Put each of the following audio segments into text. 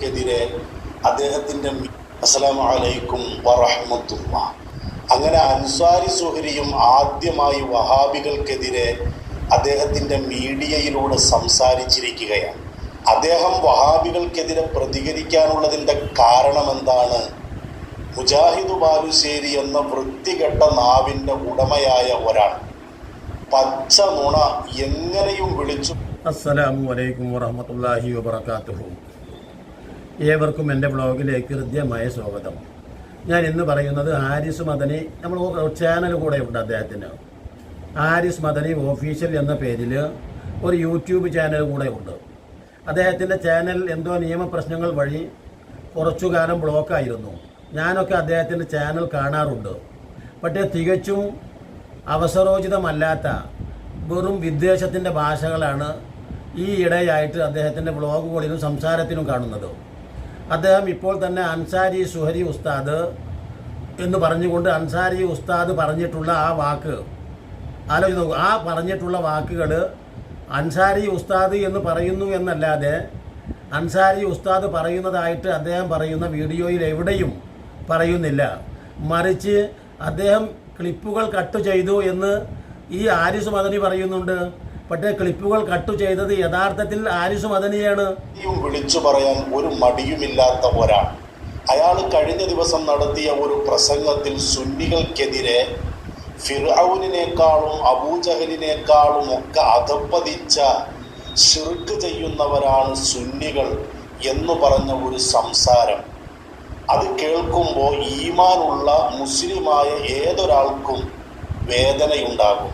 വഹാബികൾക്കെതിരെ അദ്ദേഹത്തിന്റെ അസ്സലാമലൈക്കും വറഹമത്തുള്ള. അങ്ങനെ അൻസാരി സുഹരിയും ആദ്യമായി വഹാബികൾക്കെതിരെ അദ്ദേഹത്തിന്റെ മീഡിയയിലൂടെ സംസാരിച്ചിരിക്കുകയാണ്. അദ്ദേഹം വഹാബികൾക്കെതിരെ പ്രതികരിക്കാനുള്ളതിന്റെ കാരണം എന്താണ് മുജാഹിദ് ബാലുശ്ശേരി എന്ന വൃത്തികെട്ട നാവിന്റെ ഉടമയായ ഒരാൾ. പച്ച നുണ എങ്ങനെയും വിളിച്ചു അസ്സലാമു അലൈക്കും വറഹമത്തല്ലാഹി വബർക്കാത്തുഹു ഏവർക്കും എന്റെ ബ്ലോഗിലേക്ക് ഹൃദ്യമായ സ്വാഗതം. ഞാൻ ഇന്ന് പറയുന്നത് ഹാരിസ് മദനി നമ്മൾ ചാനൽ കൂടെ ഉണ്ട് അദ്ദേഹത്തിന്. ഹാരിസ് മദനി ഓഫീഷ്യൽ എന്ന പേരിൽ ഒരു യൂട്യൂബ് ചാനൽ കൂടെ ഉണ്ട് അദ്ദേഹത്തിന്റെ ചാനൽ എന്തോ നിയമപ്രശ്നങ്ങൾ വഴി കുറച്ചു കാലം ബ്ലോക്കായിരുന്നു ഞാനൊക്കെ അദ്ദേഹത്തിന്റെ ചാനൽ കാണാറുണ്ട്. പക്ഷേ തികച്ചും അവസരോചിതമല്ലാത്ത വെറും വിദ്വേഷത്തിന്റെ ഭാഷകളാണ് ഈ ഇടയായിട്ട് അദ്ദേഹത്തിന്റെ വ്ളോഗുകളിലും സംസാരത്തിലും കാണുന്നത്. അദ്ദേഹം ഇപ്പോൾ തന്നെ അൻസാരി സുഹരി ഉസ്താദ് എന്ന് പറഞ്ഞുകൊണ്ട് അൻസാരി ഉസ്താദ് പറഞ്ഞിട്ടുള്ള ആ വാക്ക്. ആലോചിച്ച് നോക്കൂ ആ പറഞ്ഞിട്ടുള്ള വാക്കുകൾ അൻസാരി ഉസ്താദ് എന്ന് പറയുന്നു എന്നല്ലാതെ അൻസാരി ഉസ്താദ് പറയുന്നതായിട്ട് അദ്ദേഹം പറയുന്ന വീഡിയോയിൽ എവിടെയും പറയുന്നില്ല. മറിച്ച് അദ്ദേഹം ക്ലിപ്പുകൾ കട്ട് ചെയ്തു എന്ന് ഈ ആരിസ് മദനി പറയുന്നുണ്ട്. പക്ഷേ ക്ലിപ്പുകൾ കട്ട് ചെയ്തത് യഥാർത്ഥത്തിൽ ആരിസ് മദനിയാണ് വിളിച്ചു പറയാൻ ഒരു മടിയുമില്ലാത്ത ഒരാൾ. അയാൾ കഴിഞ്ഞ ദിവസം നടത്തിയ ഒരു പ്രസംഗത്തിൽ സുന്നികൾക്കെതിരെ ഫിർഔനിനേക്കാളും അബൂജഹലിനേക്കാളും ഒക്കെ അധപ്പതിച്ച ഷിർക്ക് ചെയ്യുന്നവരാണ് സുന്നികൾ എന്ന് പറഞ്ഞ ഒരു സംസാരം. അത് കേൾക്കുമ്പോൾ ഈമാനുള്ള മുസ്ലിമായ ഏതൊരാൾക്കും വേദനയുണ്ടാകും.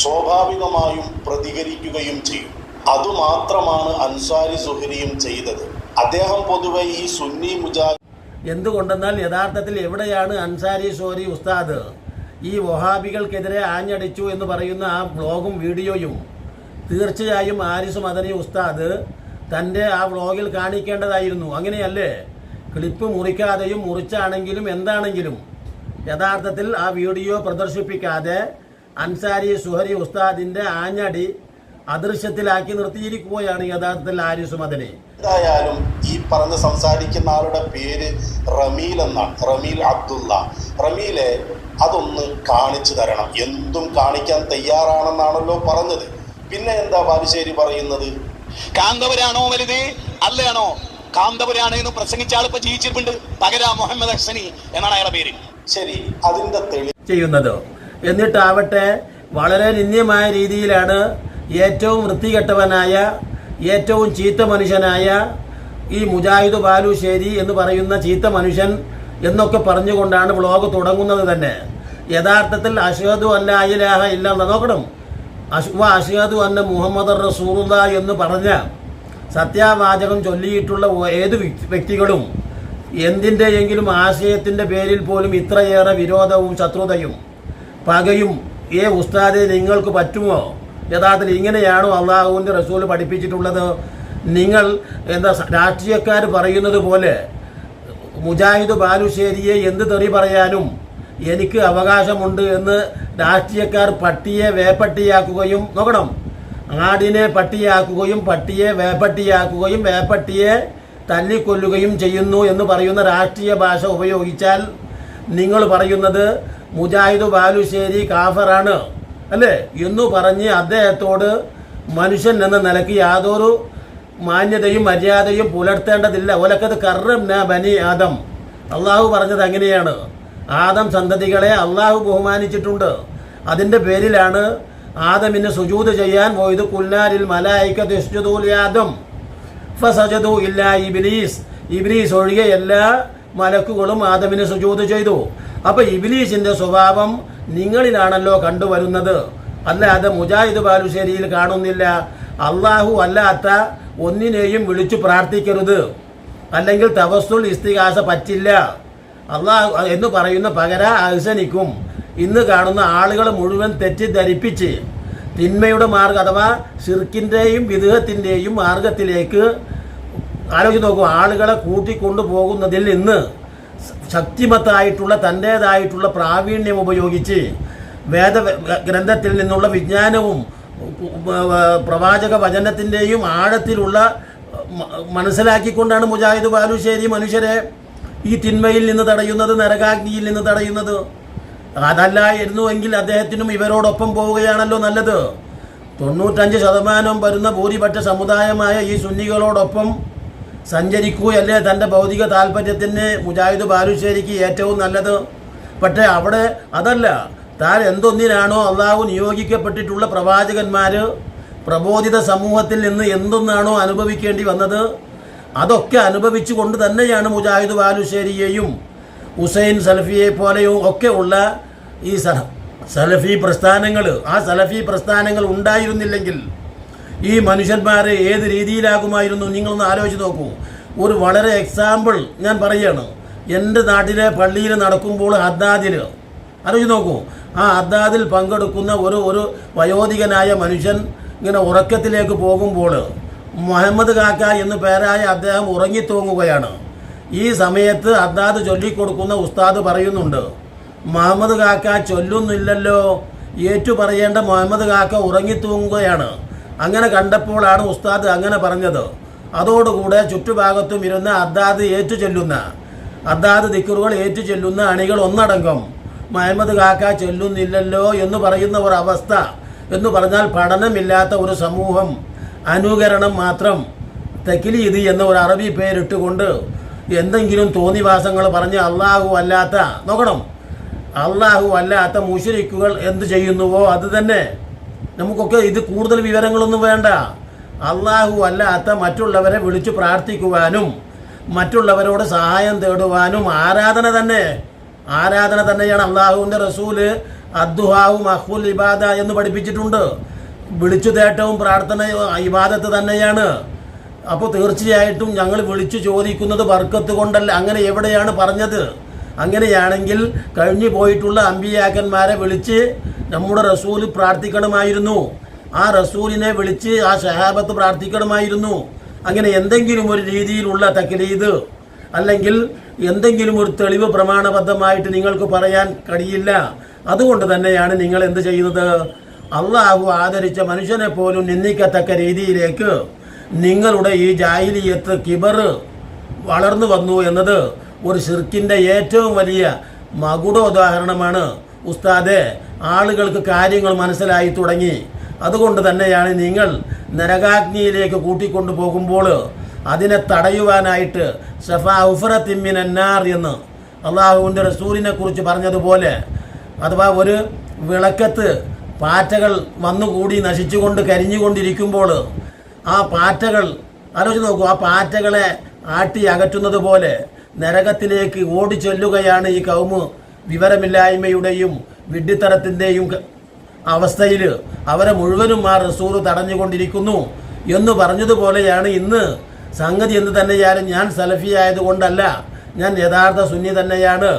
സ്വാഭാവികമായും പ്രതികരിക്കുകയും ചെയ്യും. അതുമാത്രമാണ് അൻസാരി സുഹരിയും ചെയ്തത്. അദ്ദേഹം പൊതുവെ ഈ സുന്നി മുജാ എന്തുകൊണ്ടെന്നാൽ യഥാർത്ഥത്തിൽ എവിടെയാണ് അൻസാരി സോരി ഉസ്താദ്? ഈ വഹാബികൾക്കെതിരെ ആഞ്ഞടിച്ചു എന്ന് പറയുന്ന ആ വ്ളോഗും വീഡിയോയും തീർച്ചയായും ആരിസ് മദനി ഉസ്താദ് തന്റെ ആ വ്ളോഗിൽ കാണിക്കേണ്ടതായിരുന്നു. അങ്ങനെയല്ലേ? ക്ലിപ്പ് മുറിക്കാതെയും മുറിച്ചാണെങ്കിലും എന്താണെങ്കിലും യഥാർത്ഥത്തിൽ ആ വീഡിയോ പ്രദർശിപ്പിക്കാതെ അൻസാരി സുഹരി ഉസ്താദിന്റെ ആഞ്ഞടി അദൃശ്യത്തിലാക്കി നിർത്തിയിരിക്കുകയാണ് യഥാർത്ഥത്തിൽ ആരിസ് മദനി എന്തായാലും ഈ പറഞ്ഞ് സംസാരിക്കുന്ന ആളുടെ പേര് റമീൽ എന്നാണ്. റമീൽ അബ്ദുള്ള. റമീലെ അതൊന്ന് കാണിച്ചു തരണം. എന്തും കാണിക്കാൻ തയ്യാറാണെന്നാണല്ലോ പറഞ്ഞത്. പിന്നെ എന്താ ബാലുശ്ശേരി പറയുന്നത്? കാന്തപുരാണോ വലുത്? അല്ലയാണോ? കാന്തപുരാണ് എന്ന് പ്രസംഗിച്ച ആൾ ഇപ്പൊ ജീവിച്ചിട്ടുണ്ട് പകര മുഹമ്മദ് ഹസനി എന്നാണ് അയാളുടെ പേര്. ശരി അതിന്റെ തെളി ചെയ്യുന്നത്. എന്നിട്ടാവട്ടെ വളരെ നിന്ദ്യമായ രീതിയിലാണ് ഏറ്റവും വൃത്തികെട്ടവനായ ഏറ്റവും ചീത്ത മനുഷ്യനായ ഈ മുജാഹിദ് ബാലുശ്ശേരി എന്ന് പറയുന്ന ചീത്ത മനുഷ്യൻ എന്നൊക്കെ പറഞ്ഞുകൊണ്ടാണ് വ്ളോഗ് തുടങ്ങുന്നത് തന്നെ. യഥാർത്ഥത്തിൽ അഷഹദു അല്ല അയിലാഹ ഇല്ലെന്ന് നോക്കണം. അഷ് അല്ല അഷഹദു അന്ന മുഹമ്മദ് റസൂറുല്ല എന്ന് പറഞ്ഞ സത്യാവാചകം ചൊല്ലിയിട്ടുള്ള ഏത് വ്യക്തികളും എന്തിന്റെയെങ്കിലും ആശയത്തിന്റെ പേരിൽ പോലും ഇത്രയേറെ വിരോധവും ശത്രുതയും പകയും ഏ ഉസ്താദെ നിങ്ങൾക്ക് പറ്റുമോ? യഥാർത്ഥത്തിൽ ഇങ്ങനെയാണോ അള്ളാഹുവിന്റെ റസൂൽ പഠിപ്പിച്ചിട്ടുള്ളത്? നിങ്ങൾ എന്താ രാഷ്ട്രീയക്കാർ പറയുന്നത് പോലെ മുജാഹിദ് ബാലുശ്ശേരിയെ എന്ത് തെറി പറയാനും എനിക്ക് അവകാശമുണ്ട് എന്ന് രാഷ്ട്രീയക്കാർ പട്ടിയെ വേപ്പട്ടിയാക്കുകയും നോക്കണം. ആടിനെ പട്ടിയാക്കുകയും പട്ടിയെ വേപ്പട്ടിയാക്കുകയും വേപ്പട്ടിയെ തല്ലിക്കൊല്ലുകയും ചെയ്യുന്നു എന്ന് പറയുന്ന രാഷ്ട്രീയ ഭാഷ ഉപയോഗിച്ചാൽ നിങ്ങൾ പറയുന്നത് മുജാഹിദ് ബാലുശ്ശേരി കാഫറാണ് അല്ലേ? എന്ന് പറഞ്ഞ് അദ്ദേഹത്തോട് മനുഷ്യൻ എന്ന നിലയ്ക്ക് യാതൊരു മാന്യതയും മര്യാദയും പുലർത്തേണ്ടതില്ല. ഒലക്കത് കറം ന ബനി ആദം. അള്ളാഹു പറഞ്ഞത് അങ്ങനെയാണ്. ആദം സന്തതികളെ അള്ളാഹു ബഹുമാനിച്ചിട്ടുണ്ട്. അതിന്റെ പേരിലാണ് ആദമിന് സുജൂത് ചെയ്യാൻ പോയത്. കുല്ലാരിൽ മലായിക്കത്തുൽ ആദം ഫസജദു ഇല്ല ഇബിലീസ് ഇബിലീസ് ഒഴികെ എല്ലാ മലക്കുകളും ആദവിനെ സുജൂത് ചെയ്തു. അപ്പൊ ഇബിലീസിന്റെ സ്വഭാവം നിങ്ങളിലാണല്ലോ കണ്ടുവരുന്നത്. അല്ലാതെ മുജാഹിദ് ബാലുശ്ശേരിയിൽ കാണുന്നില്ല. അള്ളാഹു അല്ലാത്ത ഒന്നിനെയും വിളിച്ചു പ്രാർത്ഥിക്കരുത്. അല്ലെങ്കിൽ തവസ്സുൽ ഇസ്തികാസ പറ്റില്ല. അള്ളാഹു എന്ന് പറയുന്ന പകര അഹ്സനിക്കും. ഇന്ന് കാണുന്ന ആളുകൾ മുഴുവൻ തെറ്റിദ്ധരിപ്പിച്ച് തിന്മയുടെ മാർഗം അഥവാ ഷിർക്കിന്റെയും വിദേഹത്തിന്റെയും മാർഗത്തിലേക്ക് ആലോചിച്ച് നോക്കൂ ആളുകളെ കൂട്ടിക്കൊണ്ടു പോകുന്നതിൽ നിന്ന് ശക്തിമത്തായിട്ടുള്ള തന്റേതായിട്ടുള്ള പ്രാവീണ്യം ഉപയോഗിച്ച് വേദ ഗ്രന്ഥത്തിൽ നിന്നുള്ള വിജ്ഞാനവും പ്രവാചക വചനത്തിന്റെയും ആഴത്തിലുള്ള മനസ്സിലാക്കിക്കൊണ്ടാണ് മുജാഹിദ് ബാലുശ്ശേരി മനുഷ്യരെ ഈ തിന്മയിൽ നിന്ന് തടയുന്നത് നരകാഗ്നിയിൽ നിന്ന് തടയുന്നത്. അതല്ലായിരുന്നുവെങ്കിൽ അദ്ദേഹത്തിനും ഇവരോടൊപ്പം പോവുകയാണല്ലോ നല്ലത്. തൊണ്ണൂറ്റഞ്ച് ശതമാനം വരുന്ന ഭൂരിപക്ഷ സമുദായമായ ഈ സുന്നികളോടൊപ്പം സഞ്ചരിക്കുകയല്ലേ തന്റെ ഭൗതിക താല്പര്യത്തിന് മുജാഹിദ് ബാലുശ്ശേരിക്ക് ഏറ്റവും നല്ലത്? പക്ഷേ അവിടെ അതല്ല. താൻ എന്തൊന്നിനാണോ അള്ളാഹു നിയോഗിക്കപ്പെട്ടിട്ടുള്ള പ്രവാചകന്മാർ പ്രബോധിത സമൂഹത്തിൽ നിന്ന് എന്തൊന്നാണോ അനുഭവിക്കേണ്ടി വന്നത്? അതൊക്കെ അനുഭവിച്ചു കൊണ്ട് തന്നെയാണ് മുജാഹിദ് ബാലുശ്ശേരിയെയും ഹുസൈൻ സലഫിയെ പോലെയും ഒക്കെ ഉള്ള ഈ സലഫി പ്രസ്ഥാനങ്ങൾ ആ സലഫി പ്രസ്ഥാനങ്ങൾ ഉണ്ടായിരുന്നില്ലെങ്കിൽ ഈ മനുഷ്യന്മാർ ഏത് രീതിയിലാകുമായിരുന്നു നിങ്ങളൊന്ന് ആലോചിച്ച് നോക്കൂ. ഒരു വളരെ എക്സാമ്പിൾ ഞാൻ പറയുകയാണ്. എന്റെ നാട്ടിലെ പള്ളിയിൽ നടക്കുമ്പോൾ ഹദ്ദാദിൽ ആലോചിച്ച് നോക്കൂ. ആ ഹദ്ദാദിൽ പങ്കെടുക്കുന്ന ഒരു ഒരു വയോധികനായ മനുഷ്യൻ ഇങ്ങനെ ഉറക്കത്തിലേക്ക് പോകുമ്പോൾ മുഹമ്മദ് കാക്ക എന്ന് പേരായ അദ്ദേഹം ഉറങ്ങിത്തൂങ്ങുകയാണ് ഈ സമയത്ത് അദ്ദാദ് ചൊല്ലിക്കൊടുക്കുന്ന ഉസ്താദ് പറയുന്നുണ്ട് മുഹമ്മദ് കാക്ക ചൊല്ലുന്നില്ലല്ലോ. ഏറ്റു പറയേണ്ട മുഹമ്മദ് കാക്ക ഉറങ്ങിത്തൂങ്ങുകയാണ് അങ്ങനെ കണ്ടപ്പോഴാണ് ഉസ്താദ് അങ്ങനെ പറഞ്ഞത്. അതോടുകൂടെ ചുറ്റുഭാഗത്തും ഇരുന്ന് അദ്ദാദ് ഏറ്റു ചെല്ലുന്ന അദ്ദാദ് ദിക്കറുകൾ ഏറ്റു ചെല്ലുന്ന അണികൾ ഒന്നടങ്കം മഹമ്മദ് കാക്ക ചെല്ലുന്നില്ലല്ലോ എന്ന് പറയുന്ന ഒരു അവസ്ഥ എന്ന് പറഞ്ഞാൽ പഠനമില്ലാത്ത ഒരു സമൂഹം അനുകരണം മാത്രം തെക്കിലീതി എന്ന ഒരു അറബി പേരിട്ടുകൊണ്ട് എന്തെങ്കിലും തോന്നിവാസങ്ങൾ പറഞ്ഞ് അള്ളാഹു അല്ലാത്ത നോക്കണം അള്ളാഹു അല്ലാത്ത മുഷരിക്കുകൾ എന്ത് ചെയ്യുന്നുവോ അത് തന്നെ. നമുക്കൊക്കെ ഇത് കൂടുതൽ വിവരങ്ങളൊന്നും വേണ്ട. അള്ളാഹു അല്ലാത്ത മറ്റുള്ളവരെ വിളിച്ചു പ്രാർത്ഥിക്കുവാനും മറ്റുള്ളവരോട് സഹായം തേടുവാനും ആരാധന തന്നെ. ആരാധന തന്നെയാണ് അള്ളാഹുവിന്റെ റസൂൽ. അദ്ദുഹാവും അഹുൽ ഇബാദ എന്ന് പഠിപ്പിച്ചിട്ടുണ്ട്. വിളിച്ചു തേട്ടവും പ്രാർത്ഥന ഇബാദത്ത് തന്നെയാണ്. അപ്പോൾ തീർച്ചയായിട്ടും ഞങ്ങൾ വിളിച്ചു ചോദിക്കുന്നത് വർക്കത്ത് കൊണ്ടല്ല അങ്ങനെ എവിടെയാണ് പറഞ്ഞത്? അങ്ങനെയാണെങ്കിൽ കഴിഞ്ഞു പോയിട്ടുള്ള അമ്പിയാക്കന്മാരെ വിളിച്ച് നമ്മുടെ റസൂൽ പ്രാർത്ഥിക്കണമായിരുന്നു. ആ റസൂലിനെ വിളിച്ച് ആ ഷഹാബത്ത് പ്രാർത്ഥിക്കണമായിരുന്നു. അങ്ങനെ എന്തെങ്കിലും ഒരു രീതിയിലുള്ള തക്കലീത് അല്ലെങ്കിൽ എന്തെങ്കിലും ഒരു തെളിവ് പ്രമാണബദ്ധമായിട്ട് നിങ്ങൾക്ക് പറയാൻ കഴിയില്ല. അതുകൊണ്ട് തന്നെയാണ് നിങ്ങൾ എന്ത് ചെയ്യുന്നത്? അള്ളാഹു ആദരിച്ച മനുഷ്യനെ പോലും നിന്ദിക്കത്തക്ക രീതിയിലേക്ക് നിങ്ങളുടെ ഈ ജാഹിലിയത്ത് കിബർ വളർന്നു വന്നു എന്നത് ഒരു ഷിർക്കിന്റെ ഏറ്റവും വലിയ മകുട ഉദാഹരണമാണ് ഉസ്താദെ ആളുകൾക്ക് കാര്യങ്ങൾ മനസ്സിലായി തുടങ്ങി. അതുകൊണ്ട് തന്നെയാണ് നിങ്ങൾ നരകാഗ്നിയിലേക്ക് കൂട്ടിക്കൊണ്ടു പോകുമ്പോൾ അതിനെ തടയുവാനായിട്ട് ഷഫാ ഉഫറത്തിമ്മിനാർ എന്ന് അള്ളാഹുവിന്റെ റസൂലിനെ കുറിച്ച് പറഞ്ഞതുപോലെ അഥവാ ഒരു വിളക്കത്ത് പാറ്റകൾ വന്നുകൂടി നശിച്ചുകൊണ്ട് കരിഞ്ഞുകൊണ്ടിരിക്കുമ്പോൾ ആ പാറ്റകൾ ആലോചിച്ച് നോക്കൂ ആ പാറ്റകളെ ആട്ടി അകറ്റുന്നത് പോലെ നരകത്തിലേക്ക് ഓടിച്ചൊല്ലുകയാണ് ഈ കൗമ്. വിവരമില്ലായ്മയുടെയും വിഡ്ഢിത്തരത്തിന്റെയും അവസ്ഥയിൽ അവരെ മുഴുവനും ആ റസൂർ തടഞ്ഞുകൊണ്ടിരിക്കുന്നു. എന്ന് പറഞ്ഞതുപോലെയാണ് ഇന്ന് സംഗതി എന്ന് തന്നെയാലും ഞാൻ സലഫി ആയതുകൊണ്ടല്ല. ഞാൻ യഥാർത്ഥ സുന്നി തന്നെയാണ്.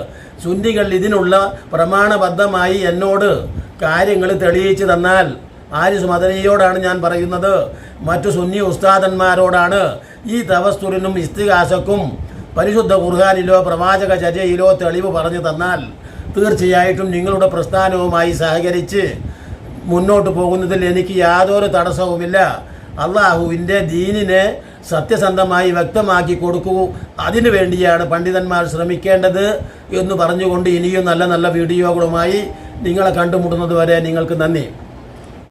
സുന്നികൾ ഇതിനുള്ള പ്രമാണബദ്ധമായി എന്നോട് കാര്യങ്ങൾ തെളിയിച്ചു തന്നാൽ ആരിസ് മദനിയോടാണ് ഞാൻ പറയുന്നത്? മറ്റു സുന്നി ഉസ്താദന്മാരോടാണ്. ഈ തവസ്തുറിനും ഇസ്തിഹാസക്കും പരിശുദ്ധ ഖുർഹാനിലോ പ്രവാചക ചര്യയിലോ തെളിവ് പറഞ്ഞു തന്നാൽ തീർച്ചയായിട്ടും നിങ്ങളുടെ പ്രസ്ഥാനവുമായി സഹകരിച്ച് മുന്നോട്ട് പോകുന്നതിൽ എനിക്ക് യാതൊരു തടസ്സവുമില്ല. അള്ളാഹുവിന്റെ ദീനിനെ സത്യസന്ധമായി വ്യക്തമാക്കി കൊടുക്കൂ. അതിനു വേണ്ടിയാണ് പണ്ഡിതന്മാർ ശ്രമിക്കേണ്ടത് എന്ന് പറഞ്ഞുകൊണ്ട് ഇനിയും നല്ല നല്ല വീഡിയോകളുമായി നിങ്ങളെ കണ്ടുമുട്ടുന്നത് വരെ നിങ്ങൾക്ക് നന്ദി.